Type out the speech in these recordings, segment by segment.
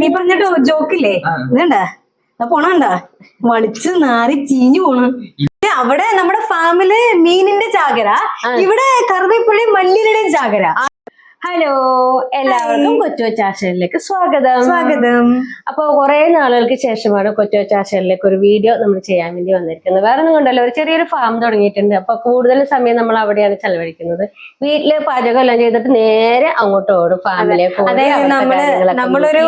നീ പറഞ്ഞിട്ട് ജോക്കില്ലേ? ഇതണ്ടാ? പോണണ്ട? വളിച്ച് നാറി ചീഞ്ഞു പോണു. അവിടെ നമ്മുടെ ഫാമിൽ മീനിന്റെ ചാകര ഇവിടെ കറുതപ്പുള്ളി മല്ലിയുടെയും ചാകര. ഹലോ എല്ലാവർക്കും കൊച്ചുവച്ചാശയിലേക്ക് സ്വാഗതം. സ്വാഗതം. അപ്പൊ കുറെ നാളുകൾക്ക് ശേഷമാണ് കൊച്ചുവച്ചാശയിലേക്ക് ഒരു വീഡിയോ നമ്മൾ ചെയ്യാൻ വേണ്ടി വന്നിരിക്കുന്നത്. വേറെ ഒന്നും കൊണ്ടല്ലോ ഒരു ചെറിയൊരു ഫാം തുടങ്ങിയിട്ടുണ്ട്. അപ്പൊ കൂടുതൽ സമയം നമ്മൾ അവിടെയാണ് ചെലവഴിക്കുന്നത്. വീട്ടിൽ പാചകം എല്ലാം ചെയ്തിട്ട് നേരെ അങ്ങോട്ട് ഓടും ഫാമിലേക്ക് നമ്മൾ നമ്മളൊരു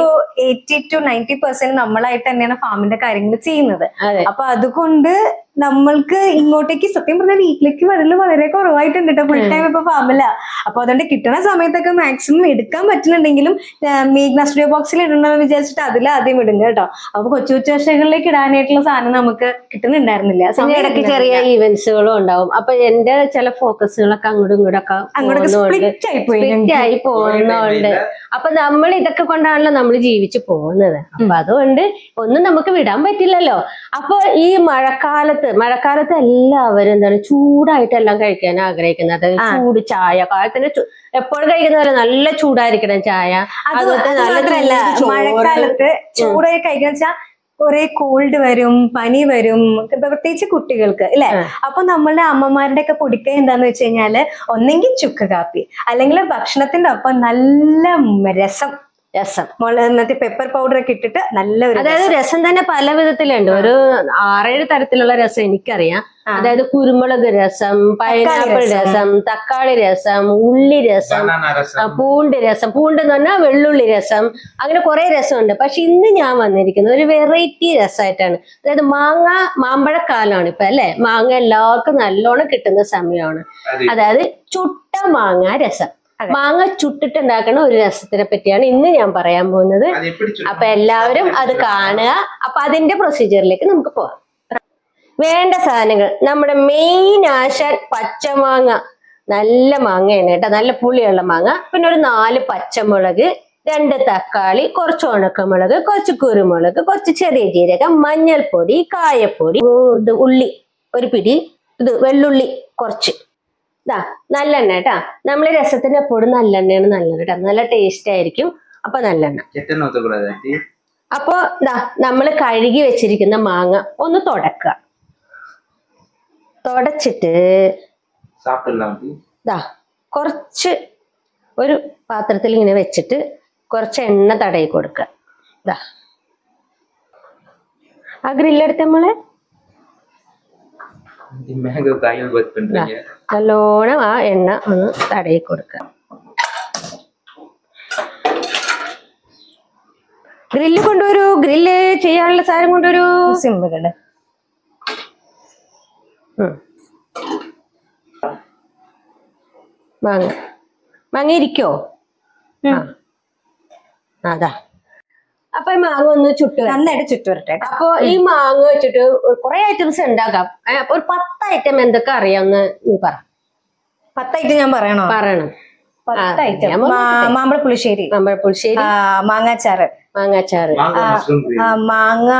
എയ്റ്റി ടു നയന്റി പെർസെന്റ് നമ്മളായിട്ട് തന്നെയാണ് ഫാമിന്റെ കാര്യങ്ങൾ ചെയ്യുന്നത്. അപ്പൊ അതുകൊണ്ട് നമ്മൾക്ക് ഇങ്ങോട്ടേക്ക് സത്യം പറഞ്ഞാൽ വീട്ടിലേക്ക് വരൽ വളരെ കുറവായിട്ടുണ്ട് കേട്ടോ ഫുൾ ടൈം ഇപ്പൊ ഫാമില അപ്പൊ അതുകൊണ്ട് കിട്ടുന്ന സമയത്തൊക്കെ മാക്സിമം എടുക്കാൻ പറ്റുന്നുണ്ടെങ്കിലും മേഘ്ന സ്റ്റുഡിയോ ബോക്സിൽ ഇടണമെന്ന് വിചാരിച്ചിട്ട് അതിൽ ആദ്യം ഇടും കേട്ടോ അപ്പൊ കൊച്ചു കൊച്ചു വർഷങ്ങളിലേക്ക് ഇടാനായിട്ടുള്ള സാധനം നമുക്ക് കിട്ടുന്നുണ്ടായിരുന്നില്ല. ഇടയ്ക്ക് ചെറിയ ഈവന്റ്സുകളും ഉണ്ടാവും. അപ്പൊ എന്റെ ചില ഫോക്കസുകളൊക്കെ അങ്ങോട്ടും ഇങ്ങോട്ടൊക്കെ അങ്ങോട്ടൊക്കെ സ്പ്ലിറ്റ് ആയി പോയി സ്പ്ലിറ്റ് ആയി പോകുന്നോണ്ട്. അപ്പൊ നമ്മൾ ഇതൊക്കെ കൊണ്ടാണല്ലോ നമ്മൾ ജീവിച്ചു പോകുന്നത്. അപ്പൊ അതുകൊണ്ട് ഒന്നും നമുക്ക് വിടാൻ പറ്റില്ലല്ലോ. അപ്പൊ ഈ മഴക്കാലത്ത് മഴക്കാലത്ത് എല്ലാവരും എന്താണ് ചൂടായിട്ട് എല്ലാം കഴിക്കാൻ ആഗ്രഹിക്കുന്നത്. അതായത് ചൂട് ചായ. കാലത്തിന് എപ്പോഴും കഴിക്കുന്നവരെ നല്ല ചൂടായിരിക്കണം ചായ. അത് അതുപോലെ. മഴക്കാലത്ത് ചൂടായി കഴിക്കുന്ന വെച്ചാൽ കുറെ കോൾഡ് വരും പനി വരും പ്രത്യേകിച്ച് കുട്ടികൾക്ക് അല്ലെ. അപ്പൊ നമ്മളുടെ അമ്മമാരുടെ ഒക്കെ പൊടിക്ക എന്താന്ന് വെച്ച് കഴിഞ്ഞാൽ ഒന്നെങ്കിൽ ചുക്ക് കാപ്പി അല്ലെങ്കിൽ ഭക്ഷണത്തിന്റെ ഒപ്പം നല്ല രസം രസം. മുളക് എന്നിട്ട് പെപ്പർ പൗഡർ ഒക്കെ ഇട്ടിട്ട് നല്ല ഒരു അതായത് രസം. തന്നെ പല വിധത്തിലുണ്ട്. ഒരു ആറേഴ് തരത്തിലുള്ള രസം എനിക്കറിയാം. അതായത് കുരുമുളക് രസം പൈനാപ്പിൾ രസം. തക്കാളി രസം ഉള്ളി രസം പൂണ്ട് രസം. പൂണ്ട് എന്ന് പറഞ്ഞാൽ വെള്ളുള്ളി രസം. അങ്ങനെ കുറെ രസമുണ്ട്. പക്ഷെ ഇന്ന് ഞാൻ വന്നിരിക്കുന്നത് ഒരു വെറൈറ്റി രസമായിട്ടാണ്. അതായത് മാങ്ങ മാമ്പഴക്കാലമാണ് ഇപ്പൊ അല്ലെ? മാങ്ങ എല്ലാവർക്കും നല്ലോണം കിട്ടുന്ന സമയമാണ്. അതായത് ചുട്ട മാങ്ങ രസം. അതെ. ചുട്ടിട്ട് ഉണ്ടാക്കുന്ന ഒരു രസത്തിനെ പറ്റിയാണ് ഇന്ന് ഞാൻ പറയാൻ പോകുന്നത്. അപ്പൊ എല്ലാവരും അത് കാണുക. അപ്പൊ അതിന്റെ പ്രൊസീജിയറിലേക്ക് നമുക്ക് പോവാം. വേണ്ട സാധനങ്ങൾ. നമ്മുടെ മെയിൻ ആശാൻ പച്ചമാങ്ങ. നല്ല മാങ്ങയാണ് കേട്ടോ. നല്ല പുളിയുള്ള മാങ്ങ. പിന്നെ ഒരു നാല് പച്ചമുളക് രണ്ട് തക്കാളി കുറച്ച് ഉണക്കമുളക് കുറച്ച് കുരുമുളക് കുറച്ച് ചെറിയ ജീരകം മഞ്ഞൾപ്പൊടി കായപ്പൊടി ഉള്ളി ഒരു പിടി ഇത് വെള്ളുള്ളി കുറച്ച്. ഇതാ നല്ലെണ്ണ കേട്ടാ. നമ്മൾ രസത്തിന്റെ പൊടി നല്ലെണ്ണയാണ് നല്ലത് കേട്ടോ. നല്ല ടേസ്റ്റ് ആയിരിക്കും. അപ്പൊ നല്ലെണ്ണ. അപ്പോ ഇതാ നമ്മൾ കഴുകി വെച്ചിരിക്കുന്ന മാങ്ങ ഒന്ന് തുടക്ക. തുടച്ചിട്ട് ഇതാ കൊറച്ച് ഒരു പാത്രത്തിൽ ഇങ്ങനെ വെച്ചിട്ട് കുറച്ച് എണ്ണ തടയി കൊടുക്ക. ഇതാ ആ ഗ്രില്ലെടുത്ത് നമ്മൾ നല്ലോണം ആ എണ്ണ ഒന്ന് തടയി കൊടുക്കുക ഗ്രില്ല് കൊണ്ടുവരൂ. ഗ്രില്ല് ചെയ്യാനുള്ള സാധനം കൊണ്ടുവരൂ. ഉം. മാങ്ങ. മാങ്ങ ഇരിക്കോ? ആ. അതാ അപ്പൊ ഈ മാങ്ങ ഒന്ന് ചുട്ടു നന്നായിട്ട് ചുട്ടു വരട്ടെ അപ്പൊ ഈ മാങ്ങ വെച്ചിട്ട് കുറെ ഐറ്റംസ് ഉണ്ടാക്കാം അപ്പൊ ഒരു പത്ത് ഐറ്റം എന്തൊക്കെ അറിയാന്ന് നീ പറ. പത്ത് ഐറ്റം ഞാൻ പറയണോ? പറയണം. പത്ത് ഐറ്റം മാമ്പഴ പുളിശ്ശേരി. മാമ്പഴ പുളിശ്ശേരി. മാങ്ങാച്ചാറ്. മാങ്ങാച്ചാറ്. മാങ്ങ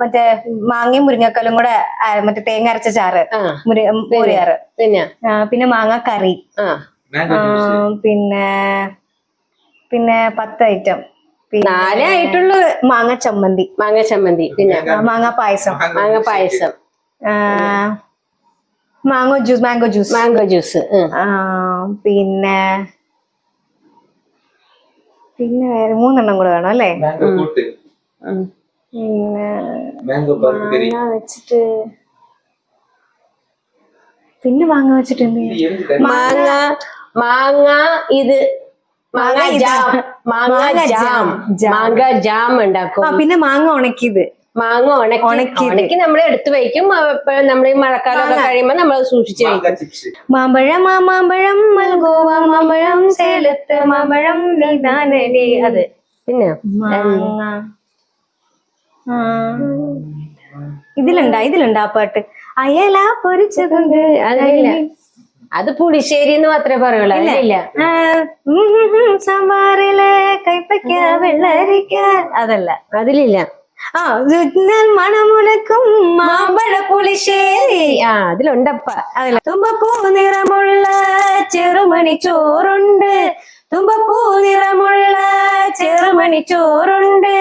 മറ്റേ മാങ്ങയും മുരിങ്ങക്കലും കൂടെ മറ്റേ തേങ്ങ അരച്ച ചാറ് മുരിയാറ് പിന്നെ പിന്നെ? മാങ്ങ കറി പിന്നെ പിന്നെ പത്ത് ഐറ്റം നാലേ ആയിട്ടുള്ള മാങ്ങ ചമ്മന്തി മാങ്ങ ചമ്മന്തി പിന്നെ മാങ്ങ പായസം മാങ്ങ പായസം. Mango juice mango juice. Mango juice പിന്നെ പിന്നെ വേറെ മൂന്നെണ്ണം കൂടെ വേണം അല്ലേ? പിന്നെ വെച്ചിട്ട് പിന്നെ മാങ്ങ വെച്ചിട്ടുണ്ട് മാങ്ങ മാങ്ങ ഇത് മാങ്ങ ജാം. മാങ്ങ ജാം. മാങ്ങ ജാം ഉണ്ടാക്കും. ആ പിന്നെ മാങ്ങ ഉണക്കിയത്. മാങ്ങ ഉണക്കി. ഉണക്കി ഉണക്കി നമ്മൾ എടുത്തു വയ്ക്കും. നമ്മൾ ഈ മഴക്കാലം കഴിയുമ്പോൾ നമ്മൾ സൂക്ഷിച്ചു വയ്ക്കും. മാമ്പഴം ആ മാമ്പഴം മൽഗോവ മാമ്പഴം സേലത്ത് മാമ്പഴം നീതാനേ അത്. പിന്നെ? ഇതിലുണ്ടാ ഇതിലുണ്ടാ പാട്ട്. അയലാ പൊരിച്ചതുണ്ട്. അതല്ല അത് പുളിശ്ശേരി എന്ന് മാത്രമേ പറയുള്ളൂ. ഉം, സാമ്പാറിൽ കൈപ്പയ്ക്ക വെള്ളരിക്ക അതല്ല. അതിലില്ല. ആ മണമുലക്കും മാമ്പഴ പുളിശ്ശേരി. ആ അതിലുണ്ടപ്പ അതില്ല തുമ്പപ്പൂ നിറമുള്ള ചെറുമണി ചോറുണ്ട്. തുമ്പപ്പൂ നിറമുള്ള ചെറുമണി ചോറുണ്ട്.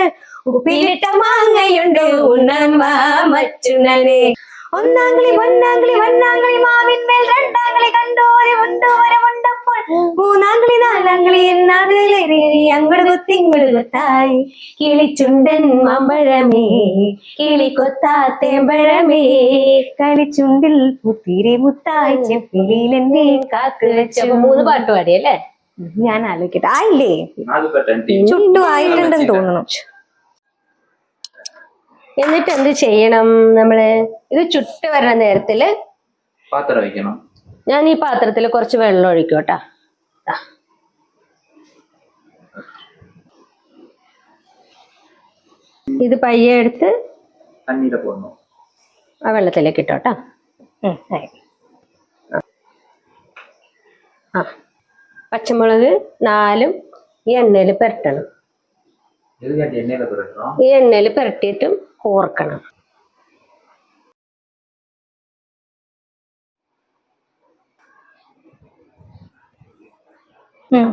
ഉപ്പിലിട്ട മാങ്ങയുണ്ട്. ഉണ്ണമ്മ മച്ചുണനെ ഒന്നാംകിളി ഒന്നാംകിളി ഒന്നാംകിളി മാവിന്മേൽ രണ്ടാംകിളി കണ്ടോരെ ഉണ്ടോരെ ഉണ്ടപ്പോൾ മൂന്നാംകിളി നാലാംകിളി എന്നാതിലേറി അങ്ങോട്ട് കുത്തി ഇങ്ങോട്ട് കൊത്തായി. കിളിച്ചുണ്ടൻ മമ്പഴമേ കിളി കൊത്താത്തേമ്പഴമേ കളിച്ചുണ്ടിൽ പുത്തിരി മുത്തായി ചെപ്പിലെന്നെ കാക്ക വെച്ച. മൂന്ന് പാട്ട് പാടിയല്ലേ ഞാൻ ആലോചിക്കട്ടെ. ആയില്ലേ? ചുട്ടു ആയിട്ടുണ്ടെന്ന് തോന്നുന്നു. എന്നിട്ട് എന്ത് ചെയ്യണം നമ്മൾ? ഇത് ചുട്ട് വരുന്ന നേരത്തിൽ പാത്രം ഒഴിക്കണം. ഞാൻ ഈ പാത്രത്തിൽ കുറച്ച് വെള്ളം ഒഴിക്കും കേട്ടാ. ദാ. ഇത് പയ്യെ എടുത്ത് ആ വെള്ളത്തിലേക്ക് ഇട്ടോട്ടാ. ആ. പച്ചമുളക് നാലും ഈ എണ്ണയിൽ പുരട്ടണം. ഈ എണ്ണയിൽ പുരട്ടിയിട്ടും കോർക്കണം ഉം.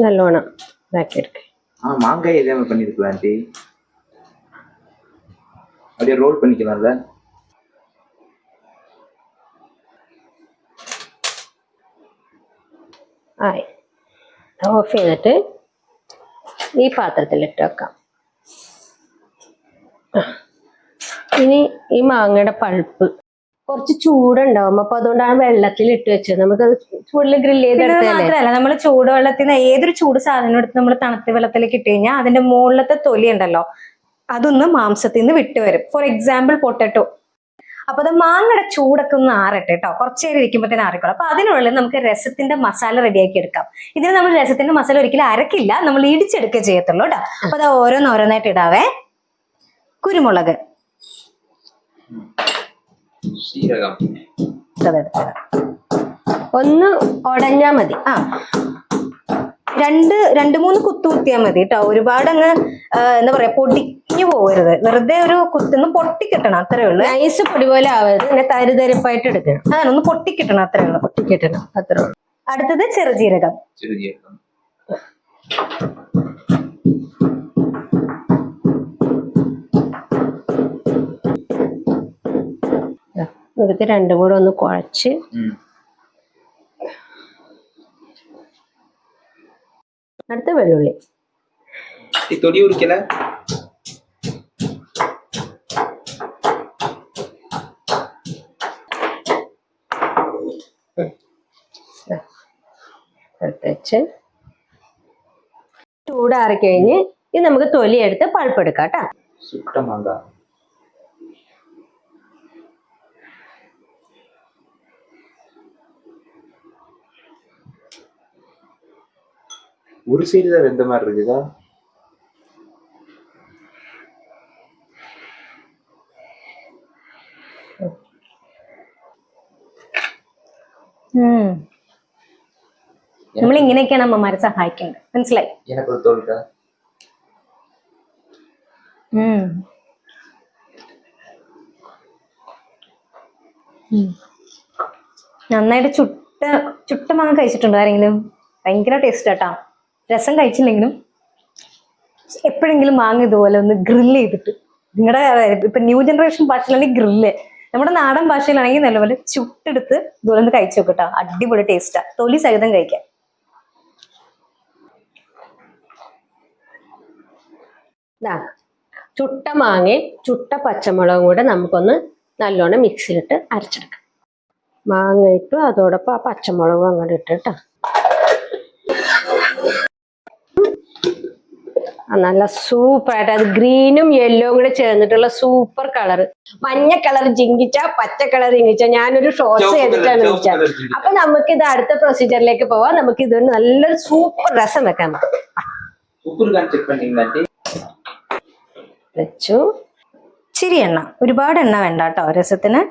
നല്ലോണം ഇതാക്കിയെടുക്കുക ஆ மாங்காய் இதே மாதிரி பண்ணிருக்கலாம் ஆண்டி அப்படியே ரோல் பண்ணிக்கலாம்ல ആയി ഓഫ് ചെയ്തിട്ട് ഈ പാത്രത്തിലിട്ട് വെക്കാം ആ. ഇനി ഈ മാങ്ങയുടെ പൾപ്പ് കുറച്ച് ചൂടുണ്ടാവും. അപ്പൊ അതുകൊണ്ടാണ് വെള്ളത്തിൽ ഇട്ട് വെച്ചത്. നമുക്ക് ചൂടിൽ ഗ്രില്ല് വെള്ളത്തിൽ നമ്മൾ ചൂടുവെള്ളത്തിൽ നിന്ന് ഏതൊരു ചൂട് സാധനം എടുത്ത് നമ്മൾ തണുത്ത വെള്ളത്തിലേക്ക് ഇട്ട് കഴിഞ്ഞാൽ അതിന്റെ മുകളിലത്തെ തൊലി ഉണ്ടല്ലോ അതൊന്ന് മാംസത്തിൽ നിന്ന് വിട്ടുവരും ഫോർ എക്സാമ്പിൾ പൊട്ടറ്റോ അപ്പൊ അത് മാങ്ങയുടെ ചൂടൊക്കെ ഒന്ന് ആറട്ടെ കേട്ടോ കുറച്ച് നേരം ഇരിക്കുമ്പോഴത്തേന് ആറിക്കോളും. അപ്പൊ അതിനുള്ളിൽ നമുക്ക് രസത്തിന്റെ മസാല റെഡിയാക്കി എടുക്കാം. ഇതിന് നമ്മൾ രസത്തിന്റെ മസാല ഒരിക്കലും അരക്കില്ല. നമ്മൾ ഇടിച്ചെടുക്കുക ചെയ്യത്തുള്ളൂ കേട്ടോ അപ്പൊ അത് ഓരോന്നോരോന്നായിട്ട് ഇടാവേ. കുരുമുളക്. ഒന്ന് ഉടഞ്ഞാ മതി. ആ. രണ്ട് രണ്ട് മൂന്ന് കുത്തു കുത്തിയാൽ മതി കേട്ടോ. ഒരുപാട് അങ്ങ് എന്താ പറയാ പൊടിഞ്ഞു പോകരുത്. വെറുതെ ഒരു കുത്തുന്ന് പൊട്ടിക്കിട്ടണം അത്രേ ഉള്ളൂ. നൈസ് പൊടി പോലെ ആവരുത്. പിന്നെ തരിതരിപ്പായിട്ട് എടുക്കണം. അതാണ് ഒന്ന് പൊട്ടിക്കിട്ടണം അത്രേ ഉള്ളൂ. പൊട്ടിക്കിട്ടണം അത്രേ ഉള്ളൂ. അടുത്തത് ചെറുജീരകം. ചെറുജീരകം. ഇത് രണ്ടും കൂടെ ഒന്ന് കുഴച്ച്. അടുത്ത വെള്ളുള്ളി. തൊടി ഉരിക്കല വെച്ച്. ചൂടാറി കഴിഞ്ഞ് ഇത് നമുക്ക് തൊലി എടുത്ത് പഴുപ്പെടുക്കാം കേട്ടോ. ஒரு சைடு தான் வெந்த மாதிரி இருக்குதா നമ്മൾ ഇങ്ങനെയൊക്കെയാണ് അമ്മമാരെ സഹായിക്കേണ്ടത് മനസ്സിലായി எனக்கு ஒரு தோல்க்கா ഉം. ഉം. നന്നായിട്ട് ചുട്ട ചുട്ട മാങ്ങ കഴിച്ചിട്ടുണ്ടോ ആരെങ്കിലും ഭയങ്കര ടേസ്റ്റ് കേട്ടാ രസം കഴിച്ചില്ലെങ്കിലും എപ്പോഴെങ്കിലും മാങ്ങ ഇതുപോലെ ഒന്ന് ഗ്രില്ല് ചെയ്തിട്ട്. നിങ്ങളുടെ ഇപ്പൊ ന്യൂ ജനറേഷൻ ഭാഷയിലാണെങ്കിൽ ഗ്രില്ല് നമ്മുടെ നാടൻ ഭാഷയിലാണെങ്കിൽ നല്ലപോലെ ചുട്ടെടുത്ത് ഇതുപോലെ ഒന്ന് കഴിച്ചു നോക്കട്ടോ അടിപൊളി ടേസ്റ്റാ തൊലി സഹിതം കഴിക്കാം. ചുട്ട മാങ്ങയും ചുട്ട പച്ചമുളകും കൂടെ നമുക്കൊന്ന് നല്ലോണം മിക്സിയിലിട്ട് അരച്ചെടുക്കാം. മാങ്ങ ഇട്ടു അതോടൊപ്പം ആ പച്ചമുളകും അങ്ങോട്ട് ഇട്ട് കേട്ടോ ആ നല്ല സൂപ്പറായിട്ട്. അത് ഗ്രീനും യെല്ലോയും കൂടെ ചേർന്നിട്ടുള്ള സൂപ്പർ കളർ മഞ്ഞ കളർ ജിങ്കിച്ച പച്ച കളർ ജിങ്കിച്ച. ഞാനൊരു ഷോർട്സ് ചെയ്തിട്ടാണ് വെച്ചത് അപ്പൊ നമുക്ക് ഇത് അടുത്ത പ്രൊസീജിയറിലേക്ക് പോവാം. നമുക്ക് ഇത് നല്ലൊരു സൂപ്പർ രസം വെക്കാൻ വെച്ചു. ഇച്ചിരി എണ്ണ. ഒരുപാട് എണ്ണ വേണ്ട കേട്ടോ രസത്തിന്.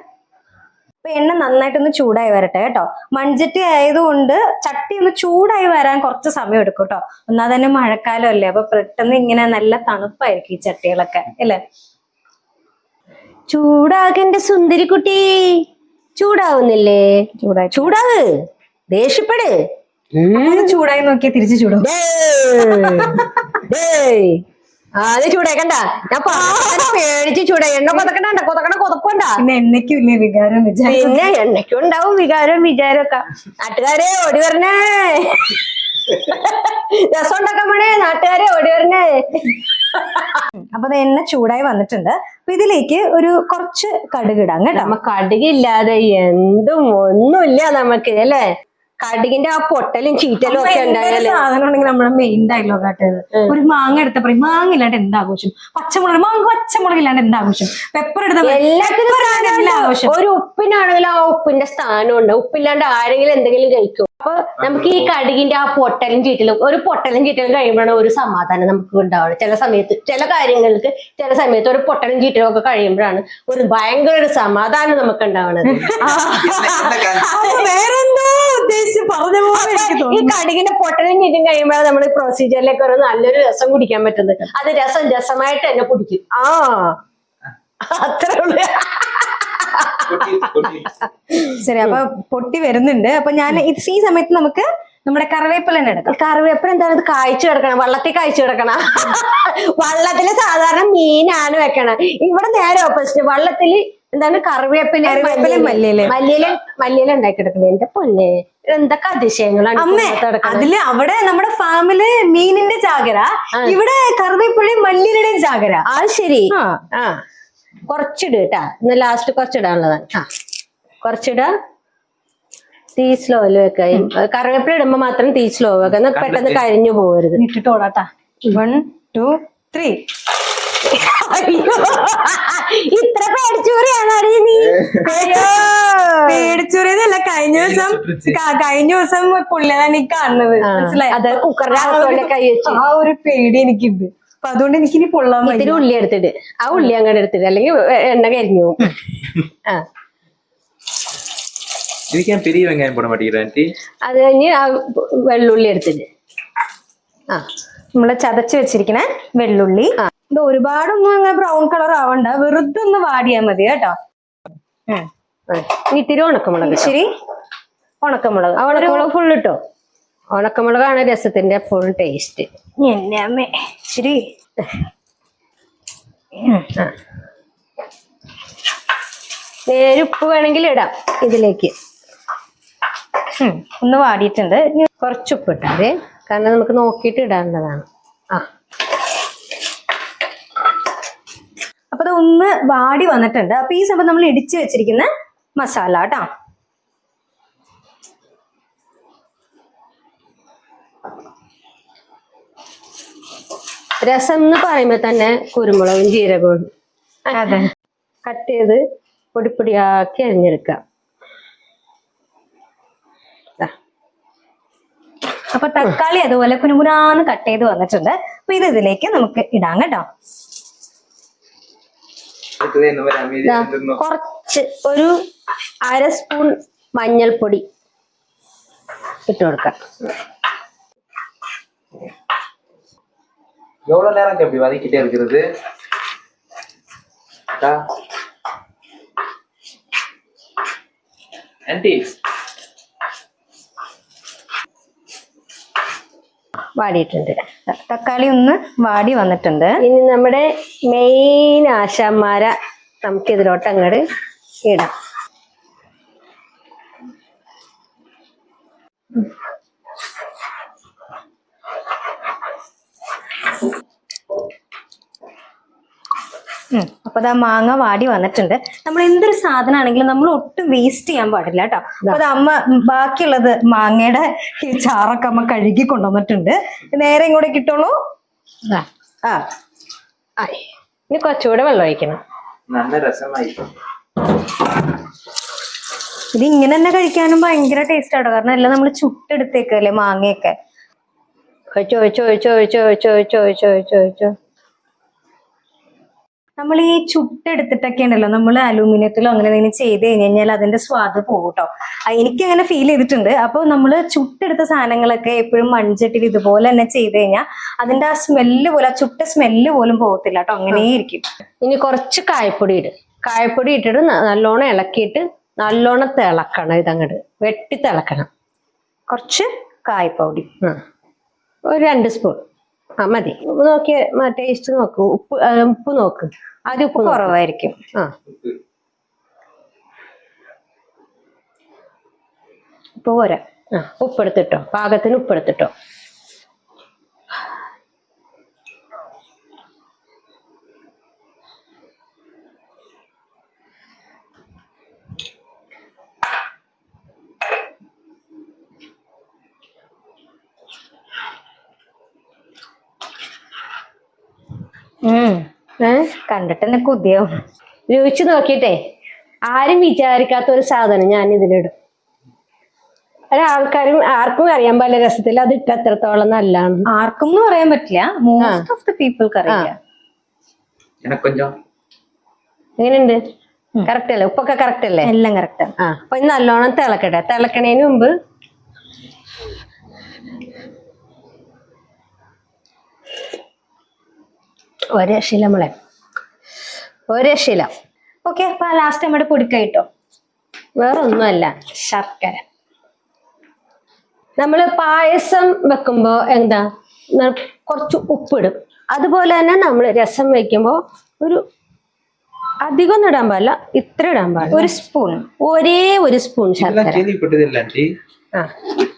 അപ്പൊ എണ്ണ നന്നായിട്ടൊന്ന് ചൂടായി വരട്ടെ കേട്ടോ. മൺചട്ടി ആയതുകൊണ്ട് ചട്ടി ഒന്ന് ചൂടായി വരാൻ കുറച്ച് സമയം എടുക്കും കേട്ടോ. ഒന്നാ തന്നെ മഴക്കാലം അല്ലേ? അപ്പൊ പെട്ടെന്ന് ഇങ്ങനെ നല്ല തണുപ്പായിരിക്കും ഈ ചട്ടികളൊക്കെ അല്ലേ? ചൂടാകന്റെ സുന്ദരിക്കുട്ടി. ചൂടാവുന്നില്ലേ? ചൂടായി. ചൂടാവ്. ദേഷ്യപ്പെട്. ചൂടായി നോക്കിയാൽ തിരിച്ചു ചൂടാവും. അത് ചൂടേക്കണ്ട. ഞാൻ പറഞ്ഞ പേടിച്ച് ചൂടായി എണ്ണ കൊതക്കണ്ട കൊതക്കണ കൊതപ്പണ്ട. പിന്നെ എന്നയ്ക്കും ഇല്ലേ വികാരം പിന്നെ ഉണ്ടാവും വികാരം വിചാരമൊക്കെ. നാട്ടുകാരെ ഓടി വരണേ. രസം ഉണ്ടാക്കാൻ പോണേ നാട്ടുകാരെ ഓടി വരണേ. അപ്പൊ എണ്ണ ചൂടായി വന്നിട്ടുണ്ട്. അപ്പൊ ഇതിലേക്ക് ഒരു കുറച്ച് കടുക് ഇടാം കേട്ടോ. കടുകില്ലാതെ എന്തും ഒന്നുമില്ല നമുക്ക് അല്ലേ? കടുകിന്റെ ആ പൊട്ടലും ചീറ്റലും ഒക്കെ ഉണ്ടായാലും സാധനം ഉണ്ടെങ്കിൽ നമ്മുടെ മെയിൻ ഡയലോഗ് ആട്ടത് ഒരു മാങ്ങ എടുത്ത പറയും മാങ്ങ ഇല്ലാണ്ട് എന്താ ആഘോഷം പച്ചമുളക് മാങ്ങ പച്ചമുളക് ഇല്ലാണ്ട് എന്താ ആഘോഷം പെപ്പർ എടുത്ത ഒരു ഉപ്പിനാണെങ്കിലും ആ ഉപ്പിന്റെ സ്ഥാനമുണ്ട്. ഉപ്പില്ലാണ്ട് ആരെങ്കിലും എന്തെങ്കിലും കഴിക്കും. അപ്പൊ നമുക്ക് ഈ കടുകിന്റെ ആ പൊട്ടലും ചീറ്റലും ഒരു പൊട്ടലും ചീറ്റലും കഴിയുമ്പോഴാണ് ഒരു സമാധാനം നമുക്ക് ഉണ്ടാവുന്നത് ചില സമയത്ത് ചില കാര്യങ്ങൾക്ക് ചില സമയത്ത് ഒരു പൊട്ടലും ചീറ്റലും ഒക്കെ കഴിയുമ്പോഴാണ് ഒരു ഭയങ്കര ഒരു സമാധാനം നമുക്ക് ഉണ്ടാവുന്നത്. വേറെന്തോ? ഉദ്ദേശിച്ച് പറഞ്ഞ പോലെ എനിക്ക് ഈ തോന്നുന്നു. കടുകിന്റെ പൊട്ടലും ചീറ്റും കഴിയുമ്പോഴാണ് നമ്മൾ പ്രൊസീജിയറിലേക്ക് ഒരു നല്ലൊരു രസം കുടിക്കാൻ പറ്റുന്നത്. അത് രസം രസമായിട്ട് തന്നെ കുടിക്കും. ആ. അത്രേ ഉള്ളൂ. ശരി അപ്പൊ പൊട്ടി വരുന്നുണ്ട്. അപ്പൊ ഞാൻ ഇത് ഈ സമയത്ത് നമുക്ക് നമ്മുടെ കറിവേപ്പില തന്നെ എടുക്കാം. കറിവേപ്പില എന്താണ്? ഇത് കായ്ച്ചു കിടക്കണം. വള്ളത്തിൽ കായ്ച്ചു കിടക്കണം. വള്ളത്തിൽ സാധാരണ മീനാണ് വെക്കണം ഇവിടെ നേരെ ഓപ്പോസിറ്റ് വള്ളത്തിൽ എന്താണ്? കറിവേപ്പില മല്ലിയില. മല്ലിയില മല്ലിയില ഉണ്ടാക്കി കിടക്കണം എന്റെ പൊന്നെ. എന്തൊക്കെ അതിശയങ്ങളാണ് അമ്മേ അതിൽ അവിടെ നമ്മുടെ ഫാമിൽ മീനിന്റെ ചാകര ഇവിടെ കറിവേപ്പിലയും മല്ലിയുടെയും ചാകര. ആ ശരി. ആ. കുറച്ചിട് കേട്ടാ ഇന്ന് ലാസ്റ്റ് കുറച്ചിടാനുള്ളതാണ്. ആ. കുറച്ചിടാ. തീ സ്ലോയിൽ വെക്കാം. കറിവേപ്പില ഇടുമ്പോ മാത്രം തീ സ്ലോ വെക്കാം. പെട്ടെന്ന് കരിഞ്ഞു പോകരുത് ഇട്ടിട്ട് ഓടാട്ടാ വൺ ടു ത്രീ ഇത്ര പേടിച്ചൂറിയാണോ നീ അയ്യോ പേടിച്ചൂറിയതല്ല കഴിഞ്ഞ ദിവസം ക- കഴിഞ്ഞ ദിവസം പുള്ളിയതാണ് ഈ കാണുന്നത് ആ, മനസ്സിലായോ? അത് കുക്കറിന്റെ ആ ഒരു- അകത്തോടെ കൈ വെച്ച്. ആ ഒരു പേടി എനിക്കുണ്ട് അപ്പൊ അതുകൊണ്ട് എനിക്ക് ഇനി പൊള്ളാൻ ഇത്തിരി വയ്യ. ഉള്ളി എടുത്തിട്ട് ആ ഉള്ളി അങ്ങോട്ട് എടുത്തിട്ട് അല്ലെങ്കിൽ എണ്ണ കരിഞ്ഞു പോകും ആ இதுக்கு ஏன் பெரிய வெங்காயம் போட மாட்டேங்கிறேன் ஆண்டி അത് കഴിഞ്ഞ് ആ വെള്ളുള്ളി എടുത്തിട്ട് ആ നമ്മള് ചതച്ച് വെച്ചിരിക്കണ വെള്ളുള്ളി ഇത് ഒരുപാടൊന്നും അങ്ങനെ ബ്രൗൺ കളർ ആവണ്ട. വെറുതെ ഒന്ന് വാടിയാ മതി കേട്ടോ. ഇത്തിരി ഉണക്കമുളക്. ശരി ഉണക്കമുളക്. ഉണക്കമുളക്. ഫുൾ ഇട്ടോ? ഉണക്കമുളകാണ് രസത്തിന്റെ ഫുൾ ടേസ്റ്റ് എന്നെ അമ്മേ. ശരി നേരെ ഉപ്പ് വേണമെങ്കിൽ ഇടാം ഇതിലേക്ക്. ഒന്ന് വാടിയിട്ടുണ്ട്. കുറച്ചുപ്പ് കുറച്ച് ഉപ്പ് ഇട്ടാതെ കാരണം നമുക്ക് നോക്കിയിട്ട് ഇടാനുള്ളതാണ്. ആ അപ്പൊ അത് ഒന്ന് വാടി വന്നിട്ടുണ്ട്. അപ്പൊ ഈ സമയത്ത് നമ്മൾ ഇടിച്ചു വെച്ചിരിക്കുന്ന മസാല കേട്ടോ. രസം എന്ന് പറയുമ്പോ തന്നെ കുരുമുളകും ജീരകവും അതെ. കട്ട് ചെയ്ത് പൊടിപ്പൊടിയാക്കി അരിഞ്ഞെടുക്കാം. അപ്പൊ തക്കാളി അതുപോലെ കുനുകുനാന്ന് കട്ട് ചെയ്ത് വന്നിട്ടുണ്ട്. അപ്പൊ ഇത് ഇതിലേക്ക് നമുക്ക് ഇടാം കേട്ടോ. കുറച്ച് ഒരു അര സ്പൂൺ മഞ്ഞൾപ്പൊടി ഇട്ട് കൊടുക്കാം எவ்வளவு நேரம் அப்படி வதக்கிட்டே இருக்கிறது அக்கா. ஆண்டி വാടിയിട്ടുണ്ട്. തക്കാളി ഒന്ന് വാടി വന്നിട്ടുണ്ട്. ഇനി നമ്മുടെ മെയിൻ ആശാന്മാരെ നമുക്ക് ഇതിലോട്ട് അങ്ങോട്ട് ഇടാം. അപ്പൊ അത് ആ മാങ്ങ വാടി വന്നിട്ടുണ്ട്. നമ്മൾ എന്തൊരു സാധനമാണെങ്കിലും നമ്മൾ ഒട്ടും വേസ്റ്റ് ചെയ്യാൻ പാടില്ല കേട്ടോ. അപ്പൊ അത് അമ്മ ബാക്കിയുള്ളത് മാങ്ങയുടെ ഈ ചാറൊക്കെ അമ്മ കഴുകി കൊണ്ടുവന്നിട്ടുണ്ട്. നേരെ ഇങ്ങോട്ട് കിട്ടുള്ളൂ ആ. ഇനി കുറച്ചുകൂടെ വെള്ളം ഒഴിക്കണം. നല്ല രസമായി. ഇത് ഇങ്ങനെ തന്നെ കഴിക്കാനും ഭയങ്കര ടേസ്റ്റ് ആട്ടോ. കാരണം എല്ലാം നമ്മൾ ചുട്ടെടുത്തേക്കല്ലേ മാങ്ങയൊക്കെ. ചോദിച്ചോ ചോദിച്ചോ ചോദിച്ചോ ചോദിച്ചോ ചോദിച്ചോ ചോദിച്ചോ നമ്മൾ ഈ ചുട്ടെടുത്തിട്ടൊക്കെ ഉണ്ടല്ലോ നമ്മൾ അലൂമിനിയത്തിലോ അങ്ങനെ എന്തെങ്കിലും ചെയ്ത് കഴിഞ്ഞ് കഴിഞ്ഞാൽ അതിന്റെ സ്വാദ് പോകും കേട്ടോ എനിക്ക് അങ്ങനെ ഫീൽ ചെയ്തിട്ടുണ്ട്. അപ്പോൾ നമ്മൾ ചുട്ടെടുത്ത സാധനങ്ങളൊക്കെ എപ്പോഴും മൺചട്ടിയിൽ ഇതുപോലെ തന്നെ ചെയ്ത് കഴിഞ്ഞാൽ അതിന്റെ ആ സ്മെല്ല് പോലും ആ ചുട്ട സ്മെല്ല് പോലും പോകത്തില്ല കേട്ടോ. അങ്ങനെ ഇരിക്കും ഇനി കുറച്ച് കായപ്പൊടി ഇട്. കായപ്പൊടി ഇട്ടിട്ട് നല്ലോണം ഇളക്കിയിട്ട് നല്ലോണം തിളക്കണം ഇതങ്ങട്. വെട്ടി തിളക്കണം. കുറച്ച് കായപ്പൊടി ഒരു രണ്ട് സ്പൂൺ ആ മതി. നോക്കിയ ടേസ്റ്റ് നോക്ക്. ഉപ്പ് ഉപ്പ് നോക്ക്. അത് ഉപ്പ് നോക്ക്. കുറവായിരിക്കും. ആ. ഉപ്പ് പോരാ. ആ. ഉപ്പെടുത്തിട്ടോ. പാകത്തിന് ഉപ്പെടുത്തിട്ടോ. കണ്ടിട്ട് തന്നെ കൊതിയാവും. രുചിച്ച് നോക്കിട്ടെ ആരും വിചാരിക്കാത്ത ഒരു സാധനം ഞാൻ ഇതിലിടും. ഒരാൾക്കാരും ആർക്കും അറിയാൻ പല രസത്തിൽ അത് ഇട്ട് എത്രത്തോളം നല്ലതാണ് ആർക്കും എന്ന് പറയാൻ പറ്റില്ല. മോസ്റ്റ് ഓഫ് ദ പീപ്പിൾക്ക് അറിയാം. എങ്ങനെയുണ്ട്? കറക്റ്റ് അല്ലേ? ഉപ്പൊക്കെ കറക്റ്റ് അല്ലേ? എല്ലാം കറക്റ്റ് ആ. അപ്പൊ നല്ലോണം തിളക്കട്ടെ. തിളക്കണേന് മുമ്പ് ഒരു രക്ഷയില്ല നമ്മളെ ഒരു ശില ഓക്കെ അപ്പൊ ലാസ്റ്റ് നമ്മുടെ പൊടിക്കായിട്ടോ വേറെ ഒന്നുമല്ല ശർക്കര. നമ്മൾ പായസം വെക്കുമ്പോൾ എന്താ കുറച്ച് ഉപ്പിടും. അതുപോലെ തന്നെ നമ്മൾ രസം വയ്ക്കുമ്പോൾ ഒരു അധികം ഇടാൻ പാടില്ല. ഇത്ര ഇടാൻ പാടില്ല. ഒരു സ്പൂൺ ഒരേ ഒരു സ്പൂൺ ശർക്കര. ആ.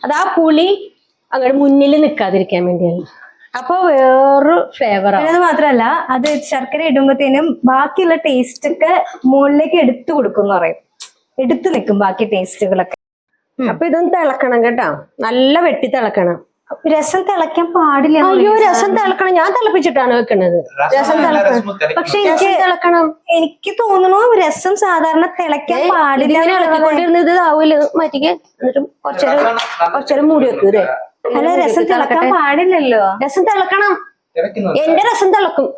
അതാ പുളി അങ്ങോട്ട് മുന്നിൽ നിൽക്കാതിരിക്കാൻ വേണ്ടിയാണ്. അപ്പൊ വേറൊരു ഫ്ലേവർ അത് മാത്രല്ല അത് ശർക്കര ഇടുമ്പോഴത്തേനും ബാക്കിയുള്ള ടേസ്റ്റ് ഒക്കെ മുകളിലേക്ക് എടുത്തു കൊടുക്കും എന്ന് പറയും. എടുത്തു നിൽക്കും ബാക്കി ടേസ്റ്റുകളൊക്കെ അപ്പൊ ഇതൊന്ന് തിളക്കണം കേട്ടോ. നല്ല വെട്ടി തിളക്കണം. രസം തിളക്കാൻ പാടില്ല അയ്യോ രസം തിളക്കണം. ഞാൻ തിളപ്പിച്ചിട്ടാണ് വെക്കുന്നത് രസം തിളക്കണം. പക്ഷെ എനിക്ക് തിളക്കണം. എനിക്ക് തോന്നുന്നു രസം സാധാരണ തിളക്കാൻ പാടില്ല ഇളക്കിക്കൊണ്ടിരുന്നത് ആവൂല. മാറ്റിക്ക്. എന്നിട്ടും കുറച്ചേരം കുറച്ചേരം മൂടി വെക്കൂല്ലേ അല്ല രസം തിളക്കാൻ പാടില്ലല്ലോ. രസം തിളക്കണം. എന്റെ രസം തിളക്കും.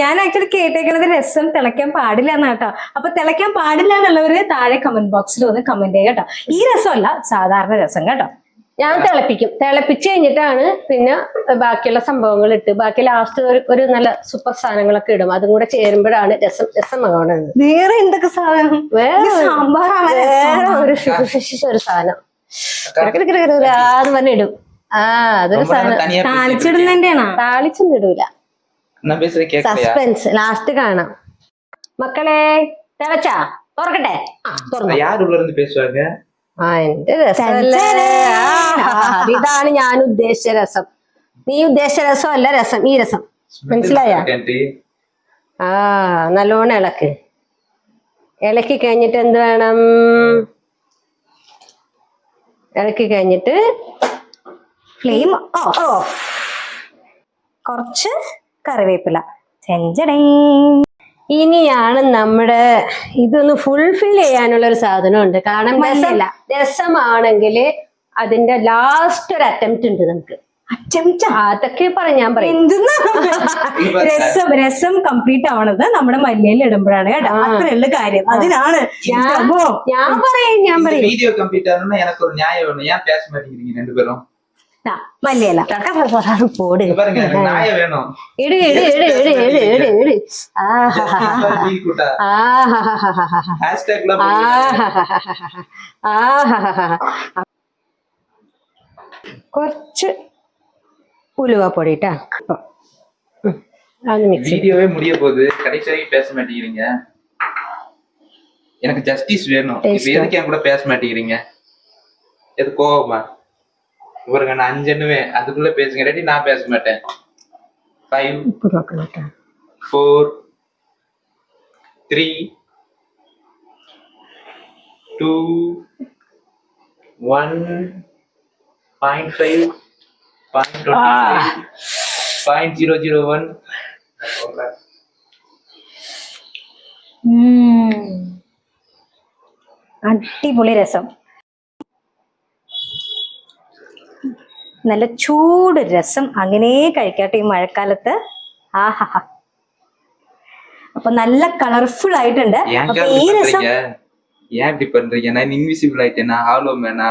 ഞാൻ ആക്ച്വലി കേട്ടേക്കുന്നത് രസം തിളയ്ക്കാൻ പാടില്ല എന്നാട്ടോ അപ്പൊ തിളയ്ക്കാൻ പാടില്ല എന്നുള്ളവര് താഴെ കമന്റ് ബോക്സിൽ വന്ന് കമന്റ് ചെയ്യുക കേട്ടോ. ഈ രസമല്ല സാധാരണ രസം കേട്ടോ. ഞാൻ തിളപ്പിക്കും. തിളപ്പിച്ച് കഴിഞ്ഞിട്ടാണ് പിന്നെ ബാക്കിയുള്ള സംഭവങ്ങൾ ഇട്ട് ബാക്കി ലാസ്റ്റ് ഒരു നല്ല സൂപ്പർ സാധനങ്ങളൊക്കെ ഇടും. അതും കൂടെ ചേരുമ്പോഴാണ് രസം രസമാകണത് വേറെ എന്തൊക്കെ സാധനം? വേറെ സാമ്പാറാണ് വേറെ ഒരു ഒരു സാധനം. ആ അതൊരു സസ്പെൻസ് ലാസ്റ്റ് കാണാം. മക്കളെ തിളച്ചാ? തുറക്കട്ടെ? ഇതാണ് ഞാൻ ഉദ്ദേശിച്ച രസം. നീ ഉദ്ദേശിച്ച രസം. അല്ല രസം. ഈ രസം മനസ്സിലായ? ആ നല്ലോണം ഇളക്ക്. ഇളക്കി കഴിഞ്ഞിട്ട് എന്ത് വേണം? ഇളക്കി കഴിഞ്ഞിട്ട് ഫ്ലെയിം ഓഫ് കുറച്ച് കറിവേപ്പില. ചെഞ്ചടേ. ഇനിയാണ് നമ്മുടെ ഇതൊന്ന് ഫുൾഫിൽ ചെയ്യാനുള്ള ഒരു സാധനമുണ്ട്. കാരണം. രസമാണെങ്കിൽ അതിന്റെ ലാസ്റ്റ് ഒരു അറ്റംപ്റ്റ് ഉണ്ട് നമുക്ക്. അറ്റംപ്റ്റ് അതൊക്കെ പറയും ഞാൻ പറയും എന്തെന്നാ രസം രസം കംപ്ലീറ്റ് ആവണത് നമ്മുടെ മല്ലിയിൽ ഇടുമ്പോഴാണ് കേട്ടോ ആ. അത്രയുള്ള കാര്യം അതിനാണ് ഞാൻ സംഭവം. ഞാൻ പറയും ഞാൻ இந்த പറയും வீடியோ கம்ப்ளீட் ஆகணும்னா எனக்கு ஒரு நியாயம் வேணும் ஏன் பேச மாட்டேங்கிறீங்க ரெண்டு பேரும் ആ, മല്ലിയില പോട് இங்க பாருங்க எனக்கு நியாயம் வேணும் ഇട് ഇട് ഇട് ഇട് ഇട് ഇട് ഇട് Justice for me கூட்டா. Hashtag ல போடுங்க. കുറച്ച് உலுவா போடிட்டா? அது மிக்ஸ் வீடியோவே முடிய போகுது கடைசி வரைக்கும் பேச மாட்டேங்கிறீங்க. எனக்கு ஜஸ்டிஸ் வேணும். இப்ப எதுக்கு என் கூட பேச மாட்டேங்கிறீங்க? எது கோபமா இவருங்க நான் அஞ்சுன்னுவே அதுக்குள்ள பேசுங்க. ரெடி நான் பேச மாட்டேன். Five four three two one point five Point twenty point zero zero one ഉം. അടിപൊളി രസം നല്ല ചൂട് രസം അങ്ങനെ കഴിക്കട്ടെ ഈ മഴക്കാലത്ത് ആഹാ അപ്പൊ നല്ല കളർഫുൾ ആയിട്ടുണ്ട് ஏன் അപ്പൊ ഈ രസം பண்றீங்க ஏன் இப்படி பண்றீங்க நான் இன்விசிபிள் ஆயிட்டேனா ஹாலோ மேனா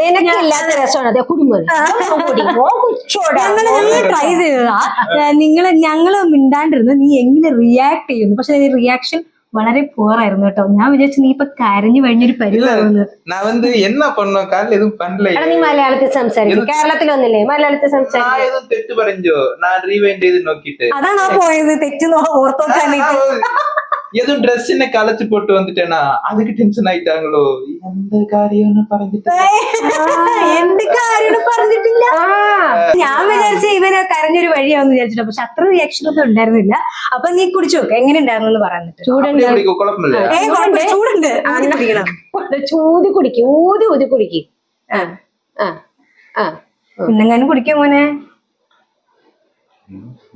നിനക്കില്ലാത്ത രസമാണ്. അതെ ട്രൈ ചെയ്തതാ. നിങ്ങൾ ഞങ്ങൾ മിണ്ടാണ്ടിരുന്നു നീ എങ്ങനെ റിയാക്ട് ചെയ്യുന്നു? പക്ഷെ റിയാക്ഷൻ വളരെ പോറായിരുന്നു കേട്ടോ. ഞാൻ വിചാരിച്ചു നീ ഇപ്പൊ കരഞ്ഞു കഴിഞ്ഞൊരു പരിപാടി എതും നീ മലയാളത്തിൽ സംസാരിക്കും. കേരളത്തിലൊന്നില്ലേ മലയാളത്തിൽ സംസാരിക്കും. തെറ്റ് ഞാൻ ചെയ്ത് അതാണ് പോയത്? തെറ്റ് ഓർത്തോക്കാൻ எதுவும் ட்ரெஸ் என்ன களைச்சு போட்டு வந்துட்டேனா அதுக்கு டென்ஷன் ஆயிட்டாங்களோ எந்த காரியம்னு പറഞ്ഞിട്ട് എന്ത് കാര്യം പറഞ്ഞിട്ടില്ല ഞാൻ വിചാരിച്ച ഇവന് കരഞ്ഞൊരു വഴിയാന്ന് വിചാരിച്ചിട്ട് പക്ഷെ അത്ര റിയാക്ഷൻ ഒന്നും ഉണ്ടായിരുന്നില്ല അപ്പൊ നീ കുടിച്ചു നോക്ക് എങ്ങനെ ഉണ്ടായിരുന്നു എന്ന് പറഞ്ഞിട്ട് ചൂടുണ്ട് அப்படியே குடிக்க குழப்பம் இல்லையா ഏ കുഴപ്പമില്ല, ചൂടുണ്ട് ഊതി കുടിക്കണം. ചൂതി കുടിക്ക് ഊതി ഊതി കുടിക്ക് ആ ആ ആ പിന്നെങ്ങാനും കുടിക്കാൻ മോനെ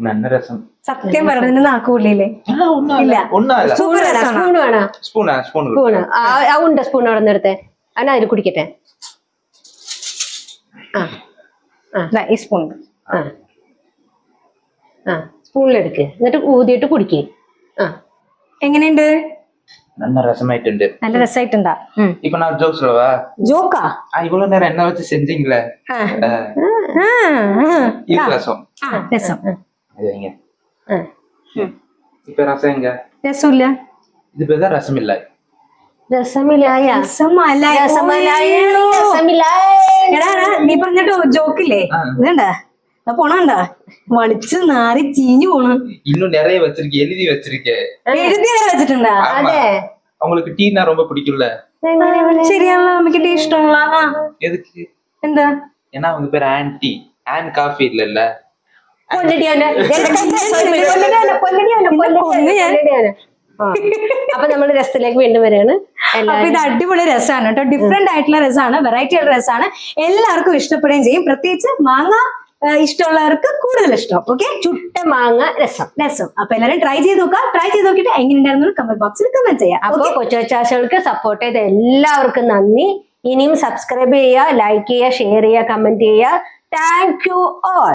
നല്ല രസം സത്യം പറഞ്ഞതിന് നാക്കൂല്ലേ ഒന്നും അല്ല ഒന്നും അല്ല സ്പൂൺ വേണോ സ്പൂൺ വേണോ സ്പൂണാ സ്പൂൺ സ്പൂണ് ആ ഉണ്ട് സ്പൂൺ അവിടെ നിന്ന് എടുത്തേ അന്നാ അതിൽ കുടിക്കട്ടെ ആ ഈ സ്പൂൺ ആ ആ സ്പൂണിലെടുക്ക് എന്നിട്ട് ഊതിയിട്ട് കുടിക്ക് ആ എങ്ങനെയുണ്ട് நல்ல ரசமாயிட்டு നല്ല രസമായിട്ടുണ്ടാ இப்ப நான் ஜோக் சொல்லவா ജോക്കാ ஆ, இவ்வளவு நேரம் என்ன வச்சு செஞ்சீங்களே ആ. ஆ, ആ, ആ. இது ரசம் ആ, രസം இது வைங்க ആ. இப்ப ரசம் எங்க രസമില്ല இது பேர் ரசம் இல்ல രസമില്ലായ രസമലായി. രസമലായ ഓയ്യോ. രസമില്ലായ എടാ എടാ, നീ പറഞ്ഞിട്ടോ ജോക്കില്ലേ ആ. ഇതണ്ടാ പോണണ്ട വളിച്ച് നാറി ചീഞ്ഞു പോണു இன்னும் நிறைய வச்சிருக்கேன் எழுதி வச்சிருக்கேன் എഴുതി വരെ വെച്ചിട്ടുണ്ടാ ஆமா. അതെ அவங்களுக்கு டீனா ரொம்ப பிடிக்கும்ல എങ്ങനെ ഇവിടെ? ശരിയാണല്ലോ നമുക്ക് ടീ ഇഷ്ടമുള്ള ആ, எதுக்கு എന്താ ஏன்னா அவங்க பேர் ஆன்டி ஆன் காஃபி இல்லல்ல അപ്പൊ നമ്മൾ രസത്തിലേക്ക് വീണ്ടും വരികയാണ്. അപ്പൊ ഇത് അടിപൊളി രസമാണ് കേട്ടോ. ഡിഫറെന്റ് ആയിട്ടുള്ള രസമാണ്. വെറൈറ്റി ആയിട്ടുള്ള രസമാണ്. എല്ലാവർക്കും ഇഷ്ടപ്പെടുകയും ചെയ്യും. പ്രത്യേകിച്ച് മാങ്ങ ഇഷ്ടമുള്ളവർക്ക് കൂടുതൽ ഇഷ്ടം. ഓക്കെ ചുട്ട മാങ്ങ രസം. രസം. അപ്പൊ എല്ലാവരും ട്രൈ ചെയ്ത് നോക്കാം ട്രൈ ചെയ്ത് നോക്കിയിട്ട് എങ്ങനെയുണ്ടായിരുന്നു കമന്റ് ബോക്സിൽ കമന്റ് ചെയ്യാം. അപ്പൊ കൊച്ചുവച്ചാശകൾക്ക് സപ്പോർട്ട് ചെയ്ത എല്ലാവർക്കും നന്ദി. ഇനിയും സബ്സ്ക്രൈബ് ചെയ്യുക ലൈക്ക് ചെയ്യുക ഷെയർ ചെയ്യുക കമന്റ് ചെയ്യുക. Thank you all